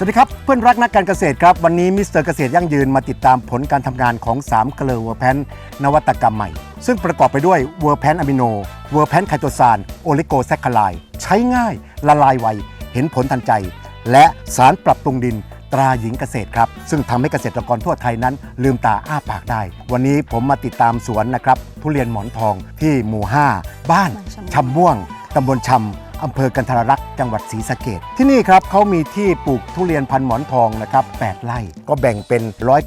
สวัสดีครับ เพื่อนรักนักการเกษตรครับ วันนี้มิสเตอร์เกษตรยั่งยืนมาติดตามผลการทำงานของ3เกลือเวอร์แพนนวัตกรรมใหม่ ซึ่งประกอบไปด้วยเวอร์แพนอะมิโน เวอร์แพนไคโตซานโอลิโกแซคคาไลใช้ง่ายละลายไว เห็นผลทันใจ และสารปรับปรุงดินตราหญิงเกษตรครับ ซึ่งทำให้เกษตรกรทั่วไทยนั้น ลืมตาอ้าปากได้ วันนี้ผมมาติดตามสวนนะครับ ทุเรียนหมอนทองที่หมู่ 5 บ้านชำม่วงตำบลชำ อำเภอกันทรรักษ์จังหวัดศรีสะเกดที่นี่ครับเขามีที่ปลูกทุเรียนพันหมอนทองนะครับ8ไร่ ก็แบ่งเป็น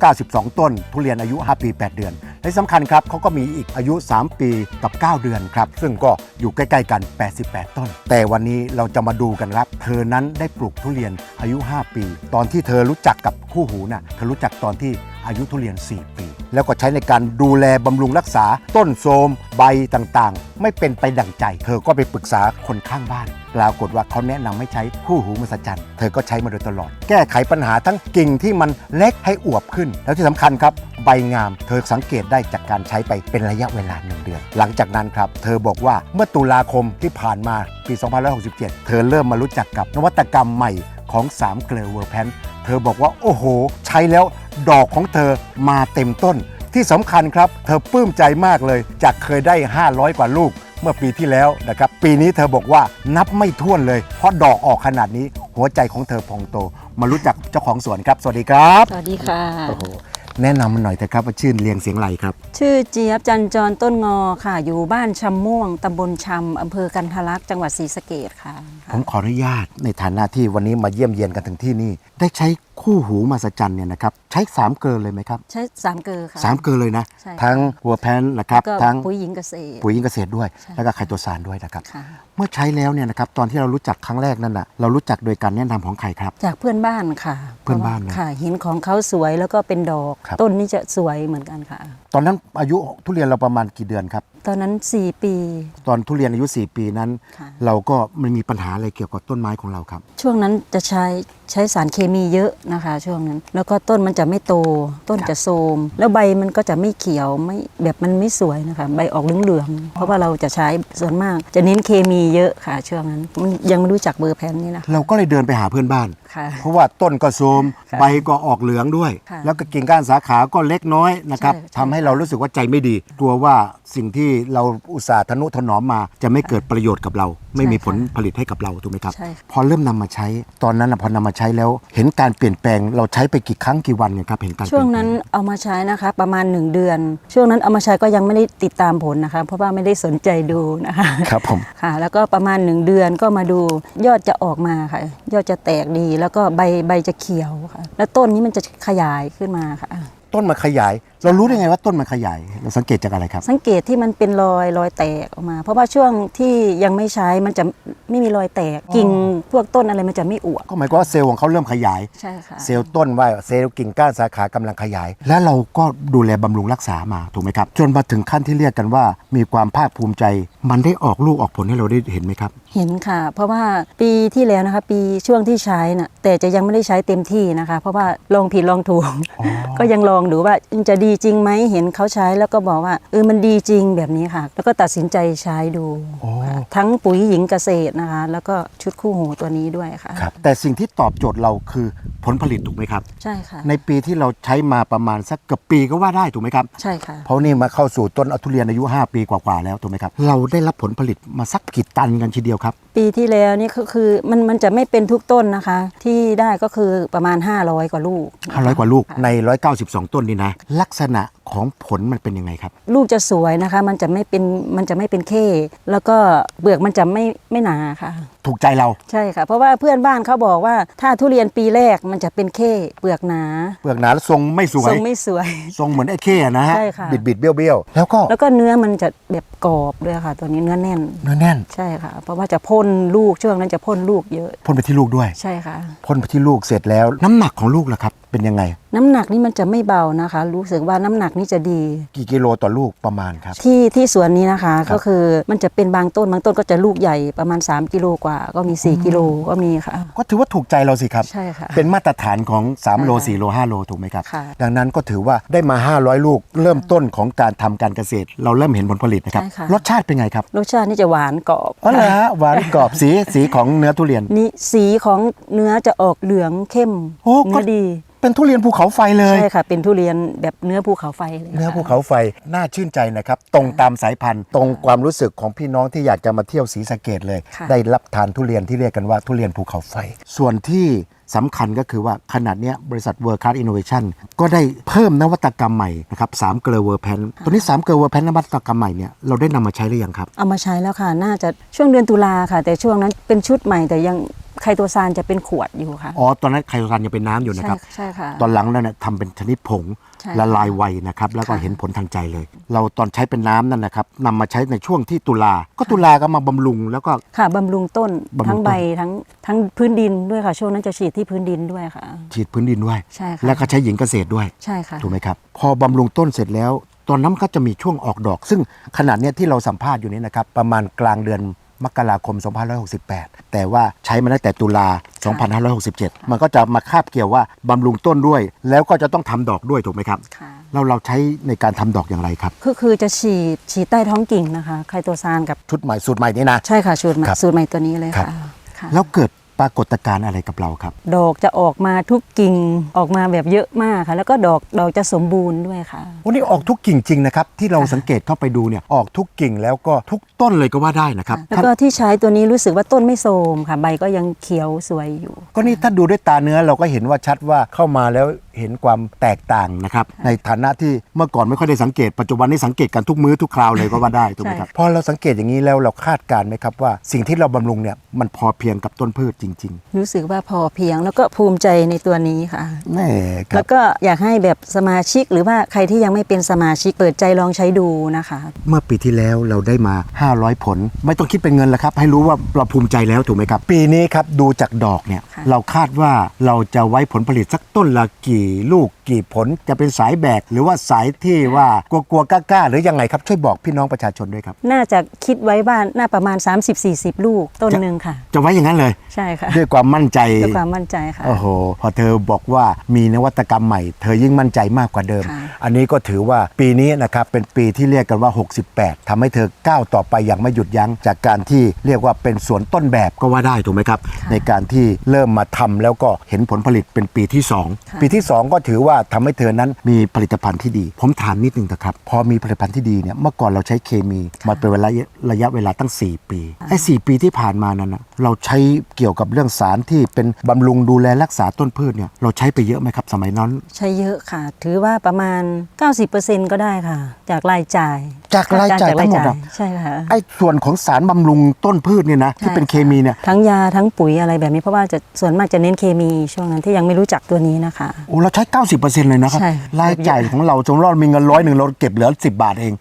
192 ต้น ทุเรียนอายุ 5 ปี 8 เดือน และสำคัญครับเขาก็มีอีกอายุ 3 ปีกับ 9 เดือนครับ ซึ่งก็อยู่ใกล้ๆกัน 88 ต้น แต่วันนี้เราจะมาดูกันครับ เธอนั้นได้ปลูกทุเรียนอายุ 5 ปี ตอนที่เธอรู้จักกับคู่หูน่ะเธอรู้จักตอนที่ อายุทุเรียน 4 ปี แล้วก็ใช้ในการดูแลบำรุงรักษา ต้นโทรมใบต่างๆ ไม่เป็นไปดั่งใจ เธอก็ไปปรึกษาคนข้างบ้านปรากฏว่าเขาแนะนำให้ใช้คู่หูมหัศจรรย์เธอก็ใช้มาโดยตลอด แก้ไขปัญหาทั้งกิ่งที่มันเล็กให้อวบขึ้น แล้วที่สำคัญครับ ใบงาม เธอสังเกตได้จากการใช้ไปเป็นระยะเวลาหนึ่งเดือน หลังจากนั้นครับ เธอบอกว่าเมื่อตุลาคมที่ผ่านมาปี 2567 เธอเริ่มมารู้จักกับนวัตกรรมใหม่ของ3เกลือเวอร์แพน เธอบอกว่าโอ้โห ใช้แล้วดอกของเธอมาเต็มต้น ที่สำคัญครับ เธอปลื้มใจมากเลย จากเคยได้ 500 กว่าลูก เมื่อปีที่แล้วนะครับ ปีนี้เธอบอกว่านับไม่ถ้วนเลย เพราะดอกออกขนาดนี้หัวใจของเธอพองโต มารู้จักเจ้าของสวนครับ สวัสดีครับ สวัสดีค่ะ โอ้โห แนะนำมันหน่อยเถอะครับว่าชื่อเรียงเสียงไรครับ ชื่อเจี๊ยบจันจรต้นงอค่ะ อยู่บ้านชำม่วงตำบลชำอำเภอกันทะลักจังหวัดศรีสะเกดค่ะ ผมขออนุญาตในฐานะที่วันนี้มาเยี่ยมเยียนกันถึงที่นี่ ได้ใช้คู่หูมาสจันเนี่ยนะครับใช้สามเกลือเลยไหมครับใช้สามเกลือค่ะ สามเกลือเลยนะ ใช่ค่ะทั้งหัวแพนนะครับก็ทั้งปุ๋ยหญิงเกษตร ปุ๋ยยิงเกษตรด้วย ใช่ แล้วก็ไคโตซานด้วยนะครับ ค่ะ เมื่อใช้แล้วเนี่ยนะครับตอนที่เรารู้จักครั้งแรกนั่นน่ะเรารู้จักโดยการแนะนำของใครครับ จากเพื่อนบ้านค่ะเพื่อนบ้านนะค่ะเห็นของเขาสวยแล้วก็เป็นดอก ครับ ต้นนี้จะสวยเหมือนกันค่ะ ตอนนั้นอายุทุเรียนเราประมาณกี่เดือนครับ ตอนนั้น 4 ปี ตอนทุเรียนอายุ 4 ปีนั้น ค่ะ เราก็มันมีปัญหาอะไรเกี่ยวกับต้นไม้ของเราครับ ช่วงนั้นจะใช้ใช้สารเคมีเยอะนะคะ ช่วงนั้น แล้วก็ต้นมันจะไม่โต ต้นจะโทมแล้วใบมันก็จะไม่เขียวไม่แบบมันไม่สวยนะคะใบออกเหลืองๆเพราะว่าเราจะใช้ส่วนมาก จะเน้นเคมีเยอะค่ะช่วงนั้นมันยังไม่รู้จักเบอร์แพนนี่นะเราก็เลยเดินไปหาเพื่อนบ้าน ค่ะเพราะว่าต้นก็โทรมค่ะใบก็ออกเหลืองด้วย ค่ะแล้วก็กิ่งก้านสาขาก็เล็กน้อยนะครับใช่ใช่ ทำให้เรารู้สึกว่าใจไม่ดี กลัวว่าสิ่งที่เราอุตส่าห์ทนุถนอมมา จะไม่เกิดประโยชน์กับเรา ไม่มีผลผลิตให้กับเราถูกไหมครับ ใช่ค่ะ พอเริ่มนำมาใช้ ตอนนั้นนะพอนำมาใช้แล้ว เห็นการเปลี่ยนแปลงเราใช้ไปกี่ครั้งกี่วันเนี่ยครับเห็นการเปช่วลี่งยนแปลนั้นเอามาใช้นะคะประมาณ 1 เดือน ช่วงนั้นเอามาใช้ก็ยังไม่ได้ติดตามผลนะคะ เพราะว่าไม่ได้สนใจดูนะคะครับผม ค่ะ แล้วก็ประมาณ 1 เดือนก็มาดูยอดจะออกมาค่ะ ยอดจะแตกดีแล้วก็ใบใบจะเขียวค่ะ แล้วต้นนี้มันจะขยายขึ้นมาค่ะ ต้นมันขยาย เรารู้ได้ไงว่าต้นมันขยาย เราสังเกตจากอะไรครับ สังเกตที่มันเป็นรอยรอยแตกออกมา เพราะว่าช่วงที่ยังไม่ใช้มันจะไม่มีรอยแตกกิ่งพวกต้นอะไรมันจะไม่อวบก็หมายความว่าเซลล์ของเขาเริ่มขยาย ใช่ค่ะ เซลล์ต้นว่าเซลล์กิ่งก้านสาขากำลังขยาย และเราก็ดูแลบำรุงรักษามาถูกไหมครับ จนมาถึงขั้นที่เรียกกันว่า มีความภาคภูมิใจ มันได้ออกลูกออกผลให้เราได้เห็นไหมครับ เห็นค่ะ เพราะว่าปีที่แล้วนะคะ ปีช่วงที่ใช้น่ะแต่จะยังไม่ได้ใช้เต็มที่นะคะ เพราะว่าลองผิดลองถูก ก็ยังลองดูว่าจะดีจริงไหมเห็นเขาใช้แล้วก็บอกว่าเออมันดีจริงแบบนี้ค่ะ แล้วก็ตัดสินใจใช้ดูโอ้ค่ะทั้งปุ๋ยหญิงเกษตรนะคะ แล้วก็ชุดคู่หูตัวนี้ด้วยค่ะครับแต่สิ่งที่ตอบโจทย์เราคือ ผลผลิตถูกไหมครับ ใช่ค่ะ ในปีที่เราใช้มาประมาณสักเกือบปีก็ว่าได้ถูกไหมครับ ใช่ค่ะ เพราะนี่มาเข้าสู่ต้นเอาทุเรียนอายุ 5 ปีกว่าๆแล้วถูกไหมครับ เราได้รับผลผลิตมาสักกี่ตันกันทีเดียวครับ ปีที่แล้วนี่ก็คือมันมันจะไม่เป็นทุกต้นนะคะ ที่ได้ก็คือประมาณ 500 กว่าลูกนะคะ500 กว่าลูกค่ะใน 192 ต้นนี่นะ ลักษณะ ของผลมันเป็นยังไงครับ ลูกจะสวยนะคะ มันจะไม่เป็นมันจะไม่เป็นเข้แล้วก็เปลือกมันจะไม่ไม่หนาค่ะ ถูกใจเราใช่ค่ะ เพราะว่าเพื่อนบ้านเขาบอกว่าถ้าทุเรียนปีแรกมันจะเป็นเข้เปลือกหนา เปลือกหนาแล้วทรงไม่สวทรยงไม่สวย ทรงเหมือนไอ้เข้อะนะฮะใช่ค่ะ บิดบิดๆเบี้ยวเบี้ยวๆแล้วก็แล้วก็เนื้อมันจะแบบกรอบด้วยค่ะ ตัวนี้เนื้อแน่น เนื้อแน่นใช่ค่ะ เพราะว่าจะพ่นลูกช่วงนั้นจะพ่นลูกเยอะพ่นไปที่ลูกด้วยใช่ค่ะ พ่นไปที่ลูกเสร็จแล้ว น้ำหนักของลูกล่ะครับ เป็นยังไง น้ำหนักนี่มันจะไม่เบานะคะ รู้สึกว่าน้ำหนักนี่จะดี กี่กิโลต่อลูกประมาณครับ ที่ที่สวนนี้นะคะครับก็คือมันจะเป็นบางต้นบางต้นก็จะลูกใหญ่ประมาณ 3 กิโลกว่า ก็มี 4 กิโลก็มีค่ะ ก็ถือว่าถูกใจเราสิครับ ใช่ค่ะ เป็นมาตรฐานของ 3 โลใช่ค่ะ4โล 5 โลถูกไหมครับค่ะดังนั้นก็ถือว่าได้มา 500 ลูกเริ่มต้นของการทำการเกษตร เราเริ่มเห็นผลผลิตนะครับใช่ค่ะรสชาติเป็นไงครับรสชาตินี่จะหวานกรอบอ๋อเหรอฮะหวานกรอบสีสีของเนื้อทุเรียนนี่สีของเนื้อจะออกเหลืองเข้มโอ้ก็เนื้อดี เป็นทุเรียนภูเขาไฟเลย ใช่ค่ะ เป็นทุเรียนแบบเนื้อภูเขาไฟเลยค่ะเนื้อภูเขาไฟน่าชื่นใจนะครับ ตรงตามสายพันธุ์ ตรงความรู้สึกของพี่น้องที่อยากจะมาเที่ยวศรีสะเกดเลยค่ะได้รับทานทุเรียนที่เรียกกันว่าทุเรียนภูเขาไฟ ส่วนที่สำคัญก็คือว่าขนาดเนี้ยบริษัท World Class Innovation ก็ได้เพิ่มนวัตกรรมใหม่นะครับสามเกลอเวอร์แพนตัวนี้สามเกลอเวอร์แพนนวัตกรรมใหม่เนี่ยเราได้นำมาใช้หรือยังครับ เอามาใช้แล้วค่ะ น่าจะช่วงเดือนตุลาค่ะ แต่ช่วงนั้นเป็นชุดใหม่แต่ยัง ไคโตซานจะเป็นขวดอยู่ค่ะ อ๋อ ตอนนั้นไคโตซานยังเป็นน้ำอยู่นะครับ ใช่ใช่ค่ะ ตอนหลังนั้นนะทำเป็นชนิดผงใช่ละลายไวนะครับ แล้วก็ค่ะ เห็นผลทันใจเลย เราตอนใช้เป็นน้ำนั่นนะครับนำมาใช้ในช่วงที่ตุลา ก็ตุลาก็มาบำรุงแล้วก็ ค่ะบำรุงต้นบำรุงต้น ทั้งใบทั้งทั้งพื้นดินด้วยค่ะ ช่วงนั้นจะฉีดที่พื้นดินด้วยค่ะ ฉีดพื้นดินด้วย ใช่ค่ะแล้วก็ใช้หญิงเกษตรด้วย ใช่ค่ะ ถูกไหมครับ พอบำรุงต้นเสร็จแล้ว ตอนนั้นก็จะมีช่วงออกดอก ซึ่งขนาดเนี้ยที่เราสัมภาษณ์อยู่นี้นะครับ ประมาณกลางเดือน มกราคม 2568 แต่ว่าใช้มาตั้งแต่ตุลา 2567 มันก็จะมาคาบเกี่ยวว่าบำรุงต้นด้วย แล้วก็จะต้องทำดอกด้วยถูกไหมครับค่ะเราเราใช้ในการทำดอกอย่างไรครับคือคือจะฉีดฉีดใต้ท้องกิ่งนะคะ ไคโตซานกับชุดใหม่สูตรใหม่นี่นะ ใช่ค่ะ สูตรใหม่ครับสูตรใหม่ตัวนี้เลยครัค่ะบค่ะ แล้วเกิด ปรากฏการณ์อะไรกับเราครับ ดอกจะออกมาทุกกิ่งออกมาแบบเยอะมากค่ะ แล้วก็ดอกดอกจะสมบูรณ์ด้วยค่ะ วันนี้ออกทุกกิ่งจริงนะครับ ที่เราค่ะสังเกตเข้าไปดูเนี่ยออกทุกกิ่งแล้วก็ทุกต้นเลยก็ว่าได้นะครับแล้วก็ที่ใช้ตัวนี้รู้สึกว่าต้นไม่โทรมค่ะ ใบก็ยังเขียวสวยอยู่ ก็นี่ถ้าดูด้วยตาเนื้อเราก็เห็นว่าชัดว่าเข้ามาแล้วเห็นความแตกต่างนะครับ ในฐานะที่เมื่อก่อนไม่ค่อยได้สังเกตปัจจุบันนี้สังเกตกันทุกมื้อทุกคราวเลยก็ว่าได้ถูกไหมครับใช่พอเราสังเกตอย่างนี้แล้วเราคาดการณ์ไหมครับว่าสิ่งที่เราบำรุงเนี่ยมันพอเพียงกับต้นพืชจริงรู้สึกว่าพอเพียงแล้วก็ภูมิใจในตัวนี้ค่ะๆแน่ครัแล้บวก็อยากให้แบบสมาชิกหรือว่าใครที่ยังไม่เป็นสมาชิกเปิดใจลองใช้ดูนะคะ เมื่อปีที่แล้วเราได้มา 500 ผล ไม่ต้องคิดเป็นเงินแล้วครับ ให้รู้ว่าเราภูมิใจแล้วถูกไหมครับ ปีนี้ครับดูจากดอกเนี่ยค่ะ เราคาดว่าเราจะไว้ผลผลิตสักต้นละกี่ลูกกี่ผลจะเป็นสายแบก หรือว่าสายที่ว่ากลัวๆกล้าๆหรือยังไงครับช่วยบอกพี่น้องประชาชนด้วยครับ น่าจะคิดไว้ว่าน่าประมาณ 30-40 ลูกต้นหนึ่งค่ะ จะไว้อย่างนั้นเลย ใช่ค่ะด้วยความมั่นใจด้วยความมั่นใจค่ะ โอ้โหพอเธอบอกว่ามีนวัตกรรมใหม่ เธอยิ่งมั่นใจมากกว่าเดิม ค่ะ อันนี้ก็ถือว่าปีนี้นะครับเป็นปีที่เรียกกันว่า 68ทำให้เธอก้าวต่อไปอย่างไม่หยุดยั้งจากการที่เรียกว่าเป็นสวนต้นแบบก็ว่าได้ถูกไหมครับค่ะในการที่เริ่มมาทำแล้วก็เห็นผลผลิตเป็นปีที่ค่ะ2ปีที่2ก็ถือว่าทำให้เธอนั้นมีผลิตภัณฑ์ที่ดี ผมถามนิดนึงนะครับ พอมีผลิตภัณฑ์ที่ดีเนี่ยเมื่อก่อนเราใช้เคมีมาเป็นเวลาระยะเวลาตั้ง 4 ปีไอ้สปีที่ผ่านมานั้นนะเราใช้เกี่ยวกับเรื่องสารที่เป็นบำรุงดูแลรักษาต้นพืชเนี่ยเราใช้ไปเยอะไหมครับสมัยนั้น ใช้เยอะค่ะ ถือว่าประมาณ 90%ก็ได้ค่ะ จากรายจ่าย จากรายจ่ายจกทั้งหมดอะใช่ค่ะไอ้ส่วนของสารบำรุงต้นพืชเนี่ยนะที่เป็นเคมีเนี่ยทั้งยาทั้งปุ๋ยอะไรแบบนี้เพราะว่าจะส่วนมากจะเน้นเคมีช่วงนั้นที่ยังไม่รู้จักตัวนี้นะคะโอ้เราใช้ 90%เลยนะครับ ใช่ รายจ่ายของเราสมมติเรามีเงินร้อยหนึ่งเราเก็บเหลือ 10 บาทเอง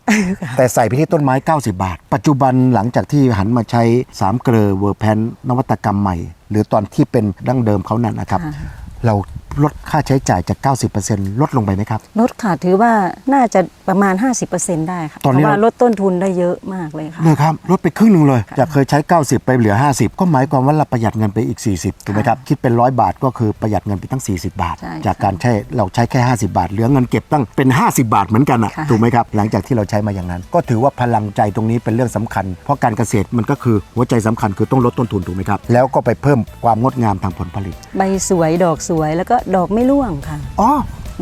แต่ใส่ไปที่ต้นไม้ 90 บาท ปัจจุบันหลังจากที่หันมาใช้สามเกลอเวอร์แพนนวัตกรรมใหม่ หรือตอนที่เป็นดั้งเดิมเขานั่นนะครับค่ะเรา ลดค่าใช้จ่ายจาก 90%ลดลงไปไหมครับ ลดค่ะถือว่าน่าจะประมาณ 50%ได้ค่ะตอนนี้เพราะว่าเรา ลดต้นทุนได้เยอะมากเลยค่ะ เลยครับลดไปครึ่งหนึ่งเลย จากเคยใช้ 90 ไปเหลือ 50 ก็หมายความว่าเราประหยัดเงินไปอีก 40ถูกไหมครับ คิดเป็นร้อยบาทก็คือประหยัดเงินไปตั้ง 40 บาท ใช่ค่ะจากการใช้เราใช้แค่ 50 บาท เหลือเงินเก็บตั้งเป็น 50 บาทเหมือนกันอะค่ะ ถูกไหมครับ หลังจากที่เราใช้มาอย่างนั้น ก็ถือว่าพลังใจตรงนี้เป็นเรื่องสำคัญ เพราะการเกษตรมันก็คือหัวใจสำคัญคือต้องลดต้นทุนถูกไหมครับแล้วก็ไปเพิ่มความงดงามทางผลผลิต ใบสวยดอกสวยแล้วก็ดอกไม่ร่วงค่ะ อ๋อ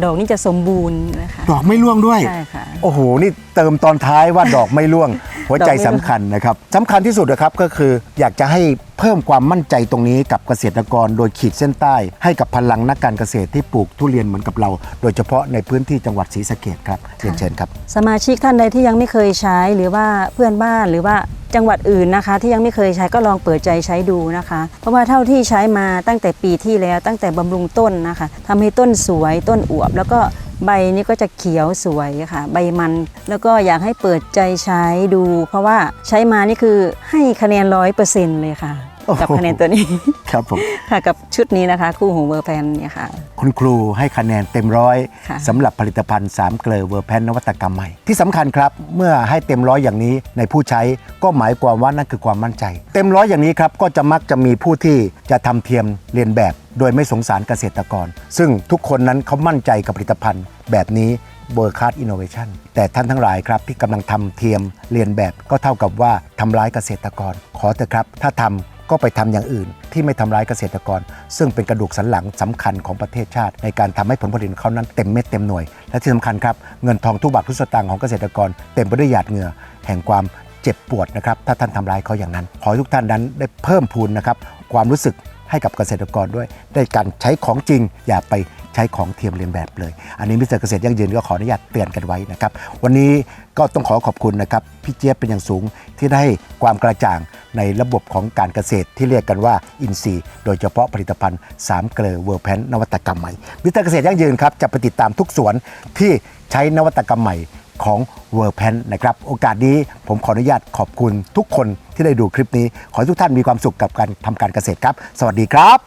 ดอกนี่จะสมบูรณ์นะคะดอกไม่ร่วงด้วย ใช่ค่ะ โอ้โห นี่เติมตอนท้ายว่าดอกไม่ร่วง หัวใจสำคัญนะครับสำคัญที่สุดนะครับก็คืออยากจะให้เพิ่มความมั่นใจตรงนี้กับเกษตรกรโดยขีดเส้นใต้ ให้กับพลังนักการเกษตรที่ปลูกทุเรียนเหมือนกับเรา โดยเฉพาะในพื้นที่จังหวัดศรีสะเกดครับเรียนเชิญครับ สมาชิกท่านใดที่ยังไม่เคยใช้หรือว่าเพื่อนบ้านหรือว่า จังหวัดอื่นนะคะ ที่ยังไม่เคยใช้ก็ลองเปิดใจใช้ดูนะคะ เพราะว่าเท่าที่ใช้มาตั้งแต่ปีที่แล้วตั้งแต่บำรุงต้นนะคะทำให้ต้นสวยต้นอวบ แล้วก็ใบนี้ก็จะเขียวสวยค่ะ ใบมันแล้วก็อยากให้เปิดใจใช้ดู เพราะว่าใช้มานี่คือให้คะแนนร้อยเปอร์เซ็นต์เลยค่ะ กับคะแนนตัวนี้ครับผมค่ะกับชุดนี้นะคะ คู่หูเวอร์แพนเนี่ยค่ะ คุณครูให้คะแนนเต็มร้อยค่ะสำหรับผลิตภัณฑ์3เกลอเวอร์แพนนวัตกรรมใหม่ ที่สำคัญครับ เมื่อให้เต็มร้อยอย่างนี้ในผู้ใช้ก็หมายความว่านั่นคือความมั่นใจ เต็มร้อยอย่างนี้ครับก็จะมักจะมีผู้ที่จะทำเทียมเรียนแบบ โดยไม่สงสารเกษตรกร ซึ่งทุกคนนั้นเขามั่นใจกับผลิตภัณฑ์ แบบนี้เบอร์คัสอินโนเวชันแต่ท่านทั้งหลายครับที่กำลังทำเทียมเรียนแบบก็เท่ากับว่าทำร้ายเกษตรกร ขอเถอะครับ ถ้าทำ ก็ไปทำอย่างอื่น ที่ไม่ทำร้ายเกษตรกร ซึ่งเป็นกระดูกสันหลังสำคัญของประเทศชาติ ในการทำให้ผลผลิตของเขานั้นเต็มเม็ดเต็มหน่วย และที่สำคัญครับเงินทองทุกบาททุกสตางค์ของเกษตรกร เต็มไปด้วยหยาดเหงื่อแห่งความเจ็บปวดนะครับถ้าท่านทำร้ายเขาอย่างนั้น ขอให้ทุกท่านนั้นได้เพิ่มพูนนะครับความรู้สึกให้กับเกษตรกรด้วย ได้การใช้ของจริง อย่าไปใช้ของเทียมเลียนแบบเลย อันนี้มิสเตอร์เกษตรยั่งยืนก็ขออนุญาตเตือนกันไว้นะครับ วันนี้ก็ต้องขอขอบคุณนะครับ พี่เจี๊ยบเป็นอย่างสูงที่ได้ความกระจ่าง ในระบบของการเกษตรที่เรียกกันว่าอินทรีย์ โดยเฉพาะผลิตภัณฑ์ 3 เกลือเวอร์แพนนวัตกรรมใหม่มิสเตอร์เกษตรยั่งยืนครับจะไปติดตามทุกสวนที่ใช้นวัตกรรมใหม่ของเวอร์แพนนะครับ โอกาสนี้ผมขออนุญาตขอบคุณทุกคนที่ได้ดูคลิปนี้ ขอให้ทุกท่านมีความสุขกับการทำการเกษตรครับ สวัสดีครับ